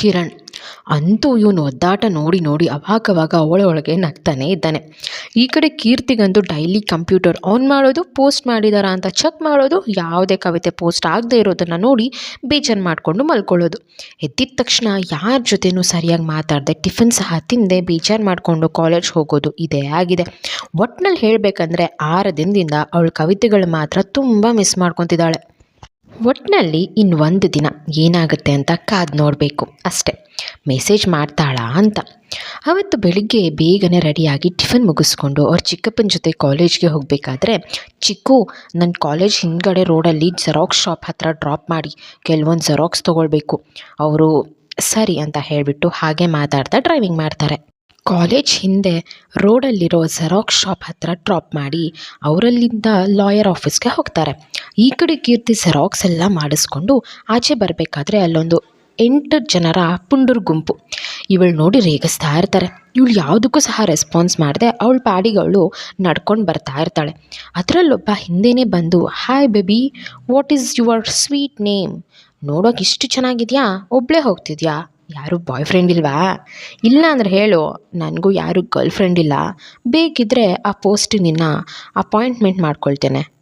ಕಿರಣ್. ಅಂತೂ ಇವನು ಒದ್ದಾಟ ನೋಡಿ ನೋಡಿ ಅವಾಗವಾಗ ಅವಳೊಳಗೆ ನಗ್ತಾನೆ ಇದ್ದಾನೆ. ಈ ಕಡೆ ಕೀರ್ತಿಗಂತೂ ಡೈಲಿ ಕಂಪ್ಯೂಟರ್ ಆನ್ ಮಾಡೋದು, ಪೋಸ್ಟ್ ಮಾಡಿದಾರಾ ಅಂತ ಚೆಕ್ ಮಾಡೋದು, ಯಾವುದೇ ಕವಿತೆ ಪೋಸ್ಟ್ ಆಗದೆ ಇರೋದನ್ನು ನೋಡಿ ಬೇಜಾರು ಮಾಡಿಕೊಂಡು ಮಲ್ಕೊಳ್ಳೋದು. ಎದ್ದಿದ ತಕ್ಷಣ ಯಾರ ಜೊತೆನೂ ಸರಿಯಾಗಿ ಮಾತಾಡದೆ, ಟಿಫಿನ್ ಸಹ ತಿಂದೆ, ಬೇಜಾರು ಮಾಡಿಕೊಂಡು ಕಾಲೇಜ್ ಹೋಗೋದು ಇದೇ ಆಗಿದೆ. ಒಟ್ನಲ್ಲಿ ಹೇಳಬೇಕಂದ್ರೆ ಆರು ದಿನದಿಂದ ಅವಳ ಕವಿತೆಗಳು ಮಾತ್ರ ತುಂಬ ಮಿಸ್ ಮಾಡ್ಕೊತಿದ್ದಾಳೆ. ಒಟ್ಟಿನಲ್ಲಿ ಒಂದು ದಿನ ಏನಾಗುತ್ತೆ ಅಂತ ಕಾದು ನೋಡಬೇಕು ಅಷ್ಟೆ. ಮೆಸೇಜ್ ಮಾಡ್ತಾಳಾ ಅಂತ. ಅವತ್ತು ಬೆಳಿಗ್ಗೆ ಬೇಗನೆ ರೆಡಿಯಾಗಿ ಟಿಫನ್ ಮುಗಿಸ್ಕೊಂಡು ಅವ್ರ ಚಿಕ್ಕಪ್ಪನ ಜೊತೆ ಕಾಲೇಜ್ಗೆ ಹೋಗಬೇಕಾದ್ರೆ, ಚಿಕ್ಕು ನನ್ನ ಕಾಲೇಜ್ ಹಿಂದ್ಗಡೆ ರೋಡಲ್ಲಿ ಜೆರಾಕ್ಸ್ ಶಾಪ್ ಹತ್ರ ಡ್ರಾಪ್ ಮಾಡಿ, ಕೆಲವೊಂದು ಜೆರಾಕ್ಸ್ ತೊಗೊಳ್ಬೇಕು. ಅವರು ಸರಿ ಅಂತ ಹೇಳಿಬಿಟ್ಟು ಹಾಗೆ ಮಾತಾಡ್ತಾ ಡ್ರೈವಿಂಗ್ ಮಾಡ್ತಾರೆ. ಕಾಲೇಜ್ ಹಿಂದೆ ರೋಡಲ್ಲಿರೋ ಜೆರಾಕ್ಸ್ ಶಾಪ್ ಹತ್ರ ಡ್ರಾಪ್ ಮಾಡಿ ಅವರಲ್ಲಿಂದ ಲಾಯರ್ ಆಫೀಸ್ಗೆ ಹೋಗ್ತಾರೆ. ಈ ಕಡೆ ಕೀರ್ತಿ ಜೆರಾಕ್ಸ್ ಎಲ್ಲ ಮಾಡಿಸ್ಕೊಂಡು ಆಚೆ ಬರಬೇಕಾದ್ರೆ ಅಲ್ಲೊಂದು ಎಂಟು ಜನರ ಪುಂಡುರ್ ಗುಂಪು. ಇವಳು ನೋಡಿ ರೇಗಿಸ್ತಾ ಇರ್ತಾರೆ. ಇವಳು ಯಾವುದಕ್ಕೂ ಸಹ ರೆಸ್ಪಾನ್ಸ್ ಮಾಡದೆ, ಅವಳ ಪಾಡಿಗಳು ನಡ್ಕೊಂಡು ಬರ್ತಾ ಇರ್ತಾಳೆ. ಅದರಲ್ಲೊಬ್ಬ ಹಿಂದೆನೇ ಬಂದು hi baby what is your sweet name ನೋಡೋಕೆ ಇಷ್ಟು ಚೆನ್ನಾಗಿದೆಯಾ? ಒಬ್ಬಳೇ ಹೋಗ್ತಿದ್ಯಾ? ಯಾರು ಬಾಯ್ ಫ್ರೆಂಡ್ ಇಲ್ವಾ? ಇಲ್ಲ ಅಂದರೆ ಹೇಳು, ನನಗೂ ಯಾರು ಗರ್ಲ್ ಇಲ್ಲ. ಬೇಕಿದ್ದರೆ ಆ ಪೋಸ್ಟ್ ನಿನ್ನ ಅಪಾಯಿಂಟ್ಮೆಂಟ್ ಮಾಡ್ಕೊಳ್ತೇನೆ.